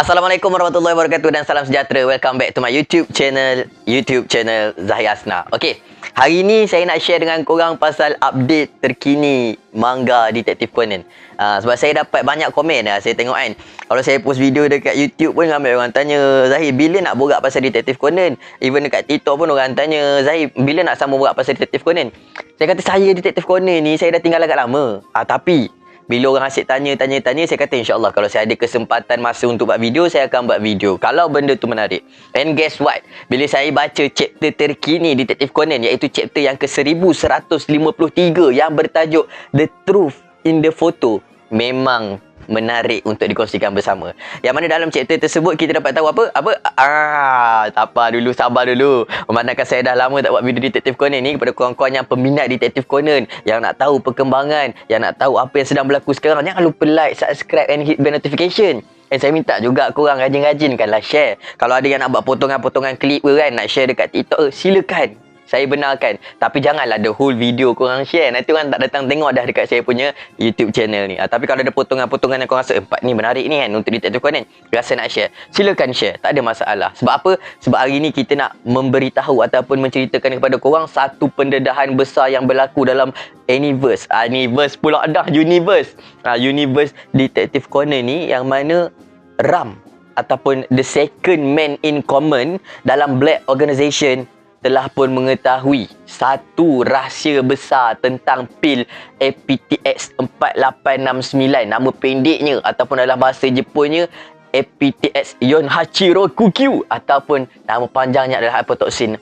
Assalamualaikum warahmatullahi wabarakatuh dan salam sejahtera. Welcome back to my YouTube channel, YouTube channel Zahir Asna. Okey, hari ni saya nak share dengan korang pasal update terkini manga Detective Conan. Uh, sebab saya dapat banyak komen lah, saya tengok kan. Kalau saya post video dekat YouTube pun ramai orang tanya, Zahir bila nak borak pasal Detective Conan? Even dekat TikTok pun orang tanya, Zahir bila nak sama borak pasal Detective Conan? Saya kata saya Detective Conan ni saya dah tinggal agak lama. Ah uh, tapi bila orang asyik tanya, tanya, tanya, saya kata insyaAllah kalau saya ada kesempatan masa untuk buat video, saya akan buat video. Kalau benda tu menarik. And guess what? Bila saya baca chapter terkini Detective Conan, iaitu chapter yang ke-1153 yang bertajuk The Truth in the Photo, memang menarik untuk dikongsikan bersama. Yang mana dalam chapter tersebut kita dapat tahu apa? Apa? Ah, tak apa dulu, sabar dulu. Memandangkan saya dah lama tak buat video Detektif Conan ni kepada kawan-kawan yang peminat Detektif Conan yang nak tahu perkembangan, yang nak tahu apa yang sedang berlaku sekarang, jangan lupa like, subscribe and hit bell notification. Dan saya minta juga korang rajin-rajinkanlah share. Kalau ada yang nak buat potongan-potongan klip ke kan, nak share dekat TikTok, silakan saya benarkan. Tapi janganlah the whole video korang share. Nanti orang tak datang tengok dah dekat saya punya YouTube channel ni. Ha, tapi kalau ada potongan-potongan yang korang rasa empat ni menarik ni kan untuk ditetapkan kan rasa nak share. Silakan share. Tak ada masalah. Sebab apa? Sebab hari ni kita nak memberitahu ataupun menceritakan kepada korang satu pendedahan besar yang berlaku dalam universe. Ha, universe pula dah universe. Ha, universe Detective Corner ni yang mana Ram ataupun the second man in common dalam Black Organization telah pun mengetahui satu rahsia besar tentang pil APTX 4869 nama pendeknya ataupun dalam bahasa Jepunnya APTX Yonhachiro Kukyu ataupun nama panjangnya adalah apoptosin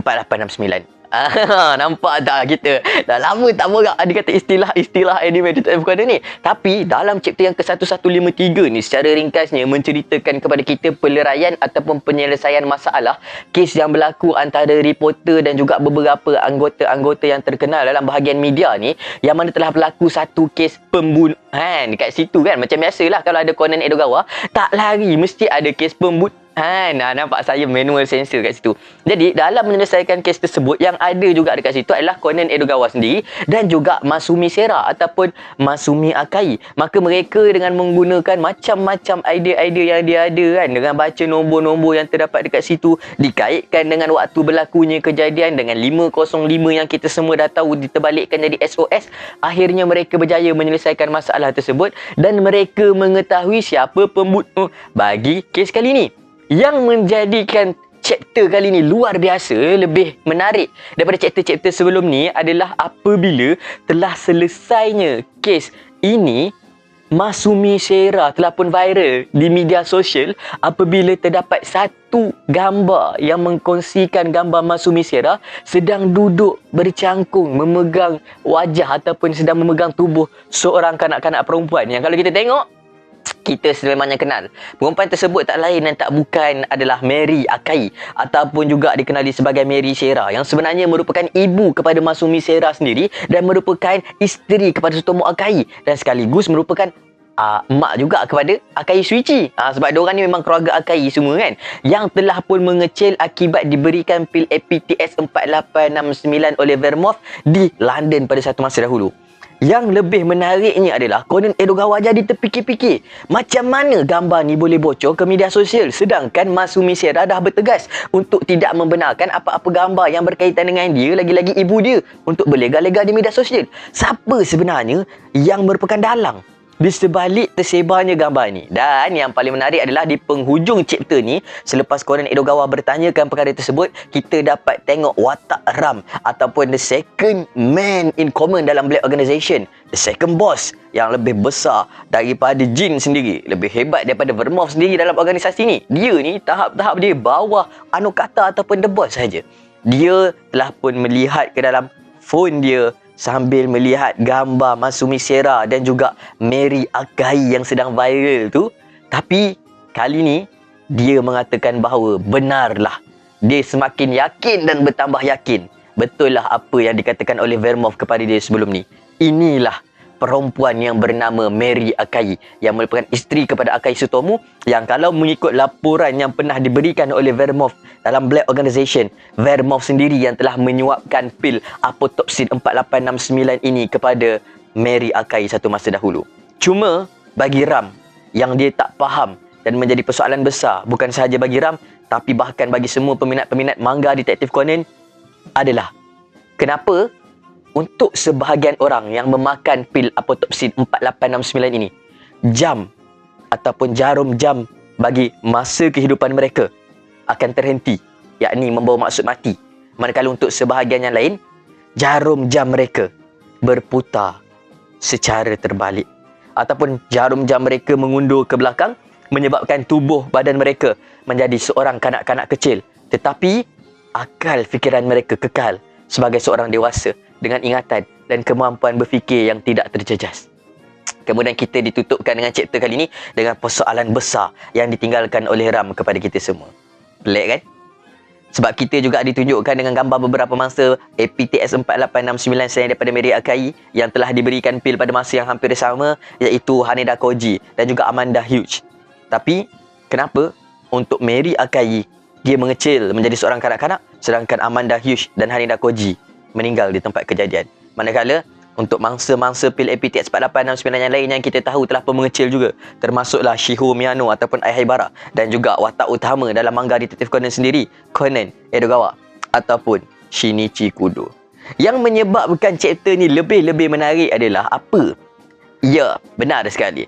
4869 Ah, nampak tak kita? Dah lama tak borak ada kata istilah-istilah anime Detective Conan ni. Tapi dalam chapter yang ke-1153 ni secara ringkasnya menceritakan kepada kita peleraian ataupun penyelesaian masalah kes yang berlaku antara reporter dan juga beberapa anggota-anggota yang terkenal dalam bahagian media ni yang mana telah berlaku satu kes pembunuhan. Dekat situ kan macam biasalah kalau ada Conan Edogawa tak lari. Mesti ada kes pembunuhan Nah, nampak saya manual sensor kat situ. Jadi, dalam menyelesaikan kes tersebut, yang ada juga dekat situ adalah Conan Edogawa sendiri dan juga Masumi Sera ataupun Masumi Akai. Maka mereka dengan menggunakan macam-macam idea-idea yang dia ada kan, dengan baca nombor-nombor yang terdapat dekat situ, dikaitkan dengan waktu berlakunya kejadian dengan 505 yang kita semua dah tahu diterbalikkan jadi SOS, akhirnya mereka berjaya menyelesaikan masalah tersebut dan mereka mengetahui siapa pembunuh bagi kes kali ini yang menjadikan chapter kali ni luar biasa lebih menarik daripada chapter-chapter sebelum ni adalah apabila telah selesainya kes ini Masumi Shera telah pun viral di media sosial apabila terdapat satu gambar yang mengkongsikan gambar Masumi Shera sedang duduk bercangkung memegang wajah ataupun sedang memegang tubuh seorang kanak-kanak perempuan. Yang kalau kita tengok kita sememangnya kenal. Perempuan tersebut tak lain dan tak bukan adalah Mary Akai ataupun juga dikenali sebagai Mary Sera yang sebenarnya merupakan ibu kepada Masumi Sera sendiri dan merupakan isteri kepada Sutomo Akai dan sekaligus merupakan uh, mak juga kepada Akai Suichi. Uh, sebab dia orang ni memang keluarga Akai semua kan. Yang telah pun mengecil akibat diberikan pil APTS 4869 oleh Vermouth di London pada satu masa dahulu. Yang lebih menariknya adalah Conan Edogawa jadi terfikir-fikir macam mana gambar ni boleh bocor ke media sosial sedangkan Masumi Sera dah bertegas untuk tidak membenarkan apa-apa gambar yang berkaitan dengan dia lagi-lagi ibu dia untuk berlega-lega di media sosial. Siapa sebenarnya yang merupakan dalang di sebalik tersebarnya gambar ni. Dan yang paling menarik adalah di penghujung chapter ni, selepas Conan Edogawa bertanyakan perkara tersebut, kita dapat tengok watak Ram ataupun the second man in common dalam Black Organization. The second boss yang lebih besar daripada Jin sendiri. Lebih hebat daripada Vermouth sendiri dalam organisasi ni. Dia ni tahap-tahap dia bawah Anukata ataupun The Boss saja. Dia telah pun melihat ke dalam phone dia sambil melihat gambar Masumi Sera dan juga Mary Akai yang sedang viral tu. Tapi kali ni dia mengatakan bahawa benarlah. Dia semakin yakin dan bertambah yakin. Betul lah apa yang dikatakan oleh Vermouth kepada dia sebelum ni. Inilah perempuan yang bernama Mary Akai yang merupakan isteri kepada Akai Sutomo yang kalau mengikut laporan yang pernah diberikan oleh Vermouth dalam Black Organization Vermouth sendiri yang telah menyuapkan pil apotopsin 4869 ini kepada Mary Akai satu masa dahulu. Cuma bagi Ram yang dia tak faham dan menjadi persoalan besar bukan sahaja bagi Ram tapi bahkan bagi semua peminat-peminat manga Detektif Conan adalah kenapa untuk sebahagian orang yang memakan pil apotopsin 4869 ini jam ataupun jarum jam bagi masa kehidupan mereka akan terhenti yakni membawa maksud mati. Manakala untuk sebahagian yang lain jarum jam mereka berputar secara terbalik. Ataupun jarum jam mereka mengundur ke belakang menyebabkan tubuh badan mereka menjadi seorang kanak-kanak kecil. Tetapi akal fikiran mereka kekal sebagai seorang dewasa dengan ingatan dan kemampuan berfikir yang tidak terjejas. Kemudian kita ditutupkan dengan chapter kali ini dengan persoalan besar yang ditinggalkan oleh Ram kepada kita semua. Pelik kan? Sebab kita juga ditunjukkan dengan gambar beberapa mangsa APTS 4869 selain daripada Mary Akai yang telah diberikan pil pada masa yang hampir sama iaitu Haneda Koji dan juga Amanda Hughes. Tapi kenapa untuk Mary Akai dia mengecil menjadi seorang kanak-kanak sedangkan Amanda Hughes dan Haneda Koji meninggal di tempat kejadian. Manakala untuk mangsa-mangsa pil APTX 4869 yang lain yang kita tahu telah pun mengecil juga termasuklah Shiho Miyano ataupun Ai Haibara dan juga watak utama dalam manga detektif Conan sendiri Conan Edogawa ataupun Shinichi Kudo yang menyebabkan chapter ni lebih-lebih menarik adalah apa? Ya, benar sekali.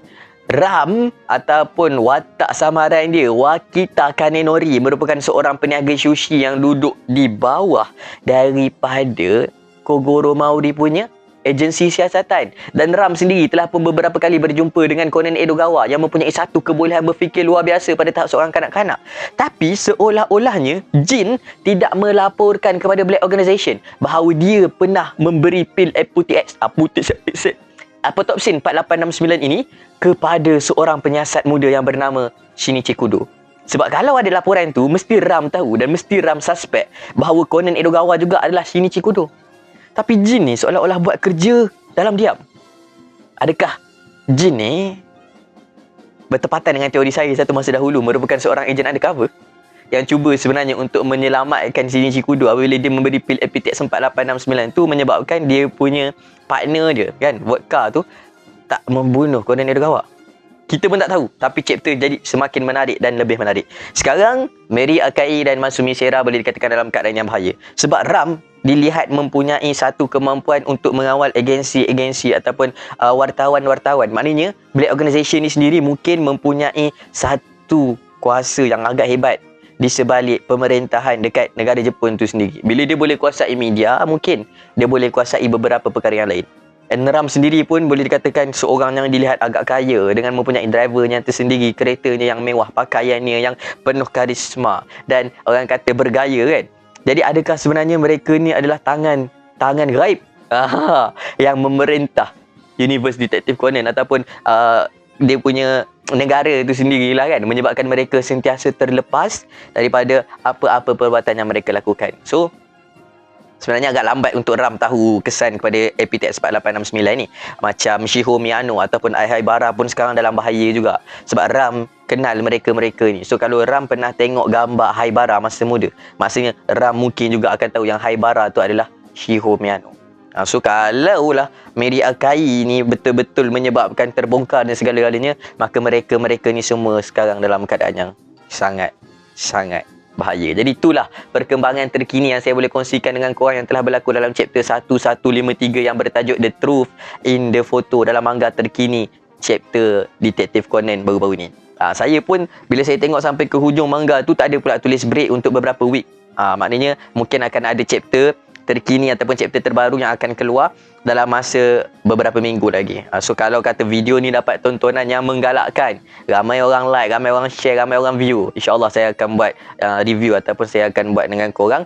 Ram ataupun watak samaran dia Wakita Kanenori merupakan seorang peniaga sushi yang duduk di bawah daripada Kogoro Mauri punya agensi siasatan. Dan Ram sendiri telah pun beberapa kali berjumpa dengan Conan Edogawa yang mempunyai satu kebolehan berfikir luar biasa pada tahap seorang kanak-kanak. Tapi seolah-olahnya Jin tidak melaporkan kepada Black Organization bahawa dia pernah memberi pil APTX APTX Apotopsin 4869 ini kepada seorang penyiasat muda yang bernama Shinichi Kudo. Sebab kalau ada laporan tu, mesti Ram tahu dan mesti Ram suspek bahawa Conan Edogawa juga adalah Shinichi Kudo. Tapi Jin ni seolah-olah buat kerja dalam diam. Adakah Jin ni bertepatan dengan teori saya satu masa dahulu merupakan seorang ejen undercover yang cuba sebenarnya untuk menyelamatkan Shinichi Kudo apabila dia memberi pil APTX 4869 tu menyebabkan dia punya partner dia kan vodka tu tak membunuh Conan Edogawa. Kita pun tak tahu tapi chapter jadi semakin menarik dan lebih menarik. Sekarang Mary Akai dan Masumi Sera boleh dikatakan dalam keadaan yang bahaya sebab Ram dilihat mempunyai satu kemampuan untuk mengawal agensi-agensi ataupun uh, wartawan-wartawan. Maknanya Black Organization ni sendiri mungkin mempunyai satu kuasa yang agak hebat di sebalik pemerintahan dekat negara Jepun tu sendiri. Bila dia boleh kuasai media, mungkin dia boleh kuasai beberapa perkara yang lain. Enram sendiri pun boleh dikatakan seorang yang dilihat agak kaya dengan mempunyai drivernya tersendiri, keretanya yang mewah, pakaiannya yang penuh karisma dan orang kata bergaya kan. Jadi adakah sebenarnya mereka ni adalah tangan tangan gaib Aha, yang memerintah Universe Detective Conan ataupun uh, dia punya negara itu sendirilah kan menyebabkan mereka sentiasa terlepas daripada apa-apa perbuatan yang mereka lakukan. So sebenarnya agak lambat untuk Ram tahu kesan kepada APTX 4869 ni. Macam Shiho Miyano ataupun Ai Haibara pun sekarang dalam bahaya juga. Sebab Ram kenal mereka-mereka ni. So kalau Ram pernah tengok gambar Haibara masa muda, maksudnya Ram mungkin juga akan tahu yang Haibara tu adalah Shiho Miyano. Ha, so kalau lah Mary Akai ni betul-betul menyebabkan terbongkar dan segala-galanya, maka mereka-mereka ni semua sekarang dalam keadaan yang sangat sangat bahaya. Jadi itulah perkembangan terkini yang saya boleh kongsikan dengan korang yang telah berlaku dalam chapter 1153 yang bertajuk The Truth in the Photo dalam manga terkini chapter Detective Conan baru-baru ni. Ha, saya pun bila saya tengok sampai ke hujung manga tu tak ada pula tulis break untuk beberapa week. Ha, maknanya mungkin akan ada chapter terkini ataupun chapter terbaru yang akan keluar dalam masa beberapa minggu lagi. Uh, so kalau kata video ni dapat tontonan yang menggalakkan, ramai orang like, ramai orang share, ramai orang view, insya-Allah saya akan buat uh, review ataupun saya akan buat dengan korang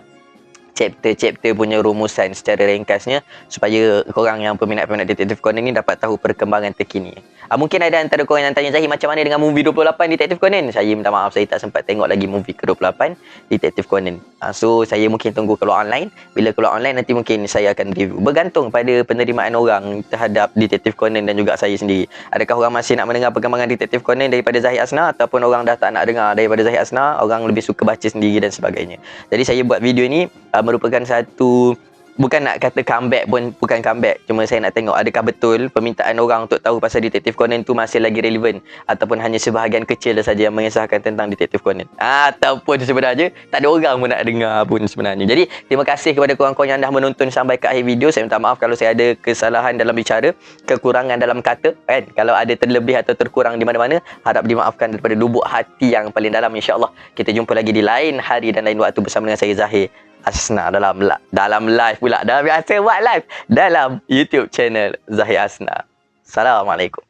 chapter-chapter punya rumusan secara ringkasnya supaya korang yang peminat-peminat Detective Conan ni dapat tahu perkembangan terkini. Uh, mungkin ada antara korang yang tanya Zahid macam mana dengan movie 28 Detective Conan? Saya minta maaf saya tak sempat tengok lagi movie ke-28 Detective Conan. Uh, so saya mungkin tunggu keluar online. Bila keluar online nanti mungkin saya akan review. Bergantung pada penerimaan orang terhadap Detective Conan dan juga saya sendiri. Adakah orang masih nak mendengar perkembangan Detective Conan daripada Zahid Asna ataupun orang dah tak nak dengar daripada Zahid Asna, orang lebih suka baca sendiri dan sebagainya. Jadi saya buat video ni uh, merupakan satu bukan nak kata comeback pun bukan comeback. Cuma saya nak tengok adakah betul permintaan orang untuk tahu pasal Detective Conan tu masih lagi relevan ataupun hanya sebahagian kecil saja yang mengisahkan tentang Detective Conan. Ataupun sebenarnya tak ada orang pun nak dengar pun sebenarnya. Jadi terima kasih kepada korang-korang yang dah menonton sampai ke akhir video. Saya minta maaf kalau saya ada kesalahan dalam bicara kekurangan dalam kata. Kan? Kalau ada terlebih atau terkurang di mana-mana harap dimaafkan daripada lubuk hati yang paling dalam insyaAllah. Kita jumpa lagi di lain hari dan lain waktu bersama dengan saya Zahir Asna dalam dalam live pula. Dah biasa buat live dalam YouTube channel Zahir Asna. Assalamualaikum.